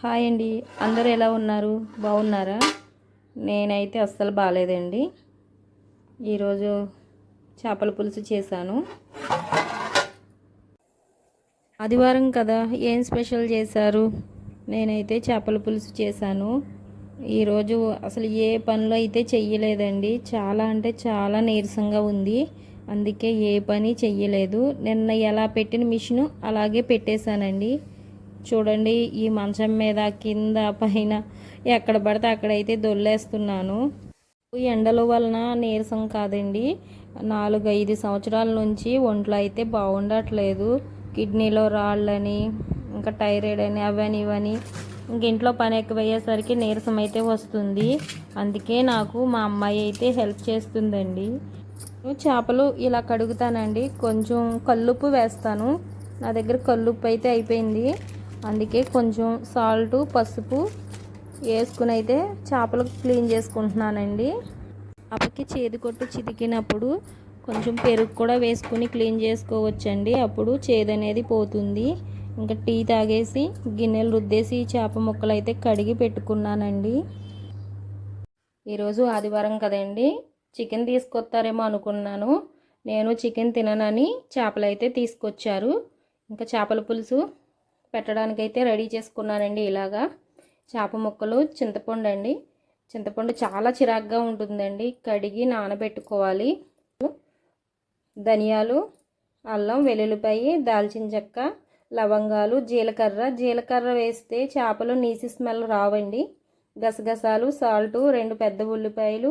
Hi అండి. అందరూ ఎలా ఉన్నారు? బాగున్నారా? నేనైతే అస్సలు బాగాలేదండి ఈరోజు చేపల పులుసు చేశాను. ఆదివారం కదా ఏం స్పెషల్ చేశారు? నేనైతే చేపల పులుసు చేశాను. ఈరోజు అసలు ఏ పనులు అయితే చెయ్యలేదండి. చాలా అంటే చాలా నీరసంగా ఉంది. అందుకే ఏ పని చెయ్యలేదు. నిన్న ఎలా పెట్టిన మిషను అలాగే పెట్టేశానండి. చూడండి ఈ మంచం మీద కింద పైన ఎక్కడ పడితే అక్కడైతే దొల్లేస్తున్నాను. ఈ ఎండల వలన నీరసం కాదండి. నాలుగు ఐదు సంవత్సరాల నుంచి ఒంట్లో అయితే బాగుండట్లేదు. కిడ్నీలో రాళ్ళని ఇంకా టైరాయిడ్ అని అవని ఇవని ఇంక ఇంట్లో పని ఎక్కువయ్యేసరికి నీరసం అయితే వస్తుంది. అందుకే నాకు మా అమ్మాయి అయితే హెల్ప్ చేస్తుందండి. చేపలు ఇలా కడుగుతానండి. కొంచెం కల్లుప్పు వేస్తాను. నా దగ్గర కల్లుప్పు అయితే అయిపోయింది. అందుకే కొంచెం సాల్ట్ పసుపు వేసుకుని అయితే చేపలు క్లీన్ చేసుకుంటున్నానండి. అప్పటికి చేదు కొట్టు చితికినప్పుడు కొంచెం పెరుగు కూడా వేసుకుని క్లీన్ చేసుకోవచ్చండి. అప్పుడు చేదు అనేది పోతుంది. ఇంకా టీ తాగేసి గిన్నెలు రుద్దేసి చేప ముక్కలు అయితే కడిగి పెట్టుకున్నానండి. ఈరోజు ఆదివారం కదండి. చికెన్ తీసుకొస్తారేమో అనుకున్నాను. నేను చికెన్ తిననని చేపలు అయితే తీసుకొచ్చారు. ఇంకా చేపల పులుసు పెట్టడానికైతే రెడీ చేసుకున్నానండి ఇలాగా. చేప ముక్కలు చింతపండు అండి. చింతపండు చాలా చిరాగ్గా ఉంటుందండి. కడిగి నానబెట్టుకోవాలి. ధనియాలు అల్లం వెల్లుల్లిపాయి దాల్చిన చెక్క లవంగాలు జీలకర్ర. జీలకర్ర వేస్తే చేపలు నీసి స్మెల్ రావండి. గసగసాలు సాల్టు రెండు పెద్ద ఉల్లిపాయలు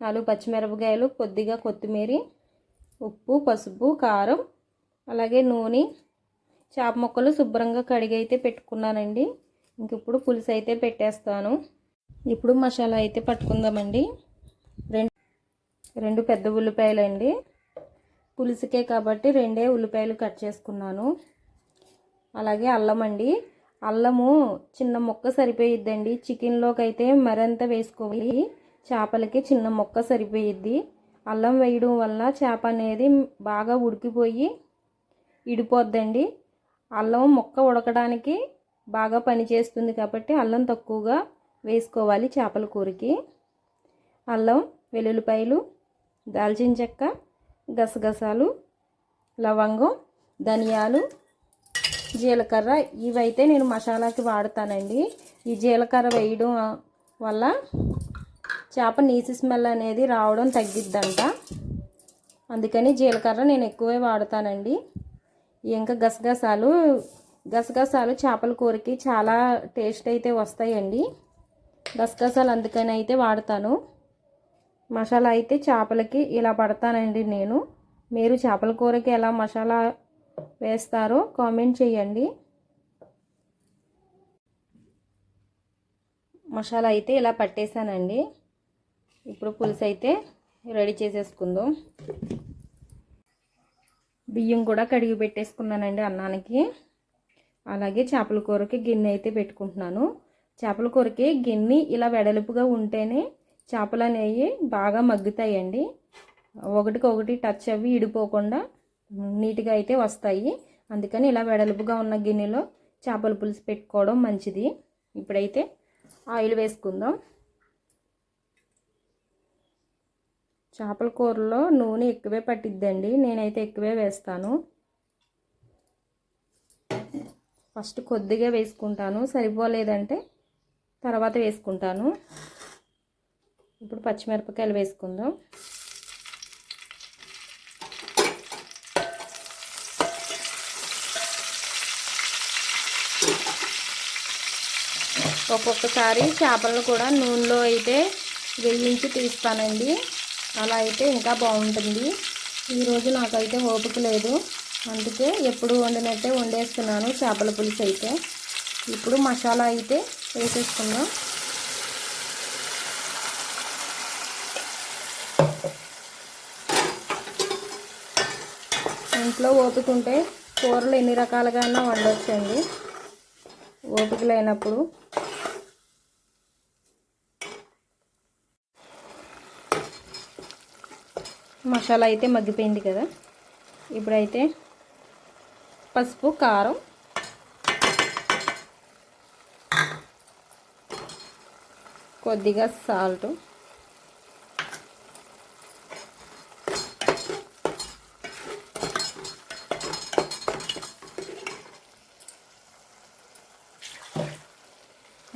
నాలుగు పచ్చిమిరపకాయలు కొద్దిగా కొత్తిమీర ఉప్పు పసుపు కారం అలాగే నూనె చేప ముక్కలు శుభ్రంగా కడిగి అయితే పెట్టుకున్నానండి. ఇంక ఇప్పుడు పులుసు అయితే పెట్టేస్తాను. ఇప్పుడు మసాలా అయితే పట్టుకుందామండి. రెండు రెండు పెద్ద ఉల్లిపాయలు అండి పులుసుకే కాబట్టి రెండే ఉల్లిపాయలు కట్ చేసుకున్నాను. అలాగే అల్లం అండి. అల్లము చిన్న మొక్క సరిపోయిద్దండి. చికెన్లోకి అయితే మరింత వేసుకోవాలి. చేపలకి చిన్న మొక్క సరిపోయిద్ది. అల్లం వేయడం వల్ల చేప అనేది బాగా ఉడికిపోయి ఇడిపోద్దండి. అల్లం మొక్క ఉడకడానికి బాగా పనిచేస్తుంది కాబట్టి అల్లం తక్కువగా వేసుకోవాలి చేపల కూరకి. అల్లం వెల్లుల్లిపాయలు దాల్చిన చెక్క గసగసాలు లవంగం ధనియాలు జీలకర్ర ఇవైతే నేను మసాలాకి వాడతానండి. ఈ జీలకర్ర వేయడం వల్ల చేప నీసి స్మెల్ అనేది రావడం తగ్గిద్దంట. అందుకని జీలకర్ర నేను ఎక్కువే వాడతానండి. ఇంకా గసగసాలు గసగసాలు చేపల కూరకి చాలా టేస్ట్ అయితే వస్తాయండి. గసగసాలు అందుకని అయితే వాడతాను. మసాలా అయితే చేపలకి ఇలా పడతానండి నేను. మీరు చేపల కూరకి ఎలా మసాలా వేస్తారో కామెంట్ చేయండి. మసాలా అయితే ఇలా పట్టేశానండి. ఇప్పుడు పులుసు అయితే రెడీ చేసేసుకుందాం. బియ్యం కూడా కడిగి పెట్టేసుకున్నానండి అన్నానికి. అలాగే చేపల కూరకి గిన్నె అయితే పెట్టుకుంటున్నాను. చేపల కూరకి గిన్నె ఇలా వెడల్పుగా ఉంటేనే చేపలు అనేవి బాగా మగ్గుతాయండి. ఒకటికొకటి టచ్ అవి ఇడిపోకుండా నీట్గా అయితే వస్తాయి. అందుకని ఇలా వెడల్పుగా ఉన్న గిన్నెలో చేపల పులుసు పెట్టుకోవడం మంచిది. ఇప్పుడైతే ఆయిల్ వేసుకుందాం. చేపల కూరలో నూనె ఎక్కువే పట్టిద్దండి. నేనైతే ఎక్కువే వేస్తాను. ఫస్ట్ కొద్దిగా వేసుకుంటాను. సరిపోలేదంటే తర్వాత వేసుకుంటాను. ఇప్పుడు పచ్చిమిరపకాయలు వేసుకుందాం. ఒక్కొక్కసారి చేపలను కూడా నూనెలో అయితే వేయించి తీస్తానండి. అలా అయితే ఇంకా బాగుంటుంది. ఈరోజు నాకైతే ఓపిక లేదు. అందుకే ఎప్పుడు వండినట్టే వండేస్తున్నాను చేపల పులుసు అయితే. ఇప్పుడు మసాలా అయితే వేసేసుకుందాం. ఇంట్లో ఓపిక ఉంటే కూరలు ఎన్ని రకాలుగా అయినా వండొచ్చండి. ఓపిక లేనప్పుడు మసాలా అయితే మగ్గిపోయింది కదా. ఇప్పుడైతే పసుపు కారం. కొద్దిగా సాల్ట్.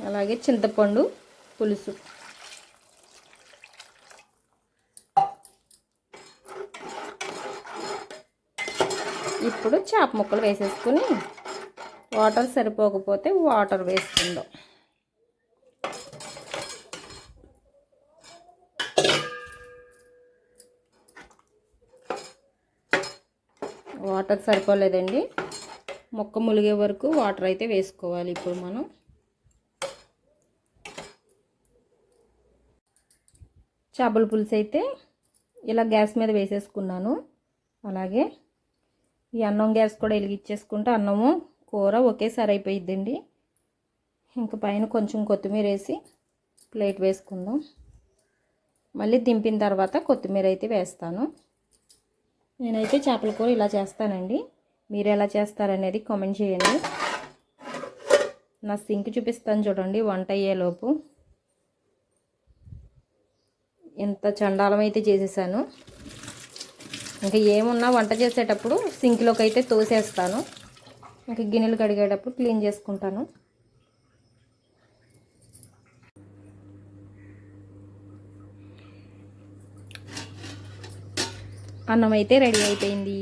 అలాగే చింతపండు పులుసు. ఇప్పుడు చేప ముక్కలు వేసేసుకుని వాటర్ సరిపోకపోతే వాటర్ వేసుకుందాం. వాటర్ సరిపోలేదండి. మొక్క ములిగే వరకు వాటర్ అయితే వేసుకోవాలి ఇప్పుడు మనం. చేపల పులుసు అయితే ఇలా గ్యాస్ మీద వేసేసుకున్నాను. అలాగే ఈ అన్నం గ్యాస్ కూడా వెలిగించేసుకుంటే అన్నము కూర ఒకేసారి అయిపోయిద్దండి. ఇంక పైన కొంచెం కొత్తిమీర వేసి ప్లేట్ వేసుకుందాం. మళ్ళీ దింపిన తర్వాత కొత్తిమీర అయితే వేస్తాను. నేనైతే చేపల కూర ఇలా చేస్తానండి. మీరు ఎలా చేస్తారనేది కామెంట్ చేయండి. నా సింక్ చూపిస్తాను చూడండి వంట అయ్యేలోపు. ఎంత చండాలం అయితే చేసేసాను. ఇంకా ఏమున్నా వంట చేసేటప్పుడు సింక్లోకి అయితే తోసేస్తాను. ఇంకా గిన్నెలు కడిగేటప్పుడు క్లీన్ చేసుకుంటాను. అన్నం అయితే రెడీ అయిపోయింది.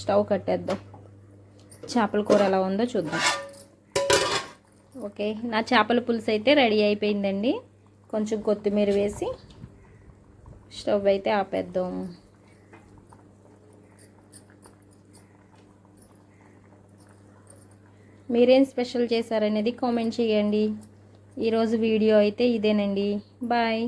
స్టవ్ కట్టేద్దాం. చేపల కూర ఎలా ఉందో చూద్దాం. ఓకే నా చేపల పులుసు అయితే రెడీ అయిపోయిందండి. కొంచెం కొత్తిమీర వేసి స్టవ్ అయితే ఆపేద్దాం. మీరేం స్పెషల్ చేశారనేది కామెంట్ చేయండి. ఈరోజు వీడియో అయితే ఇదేనండి. బాయ్.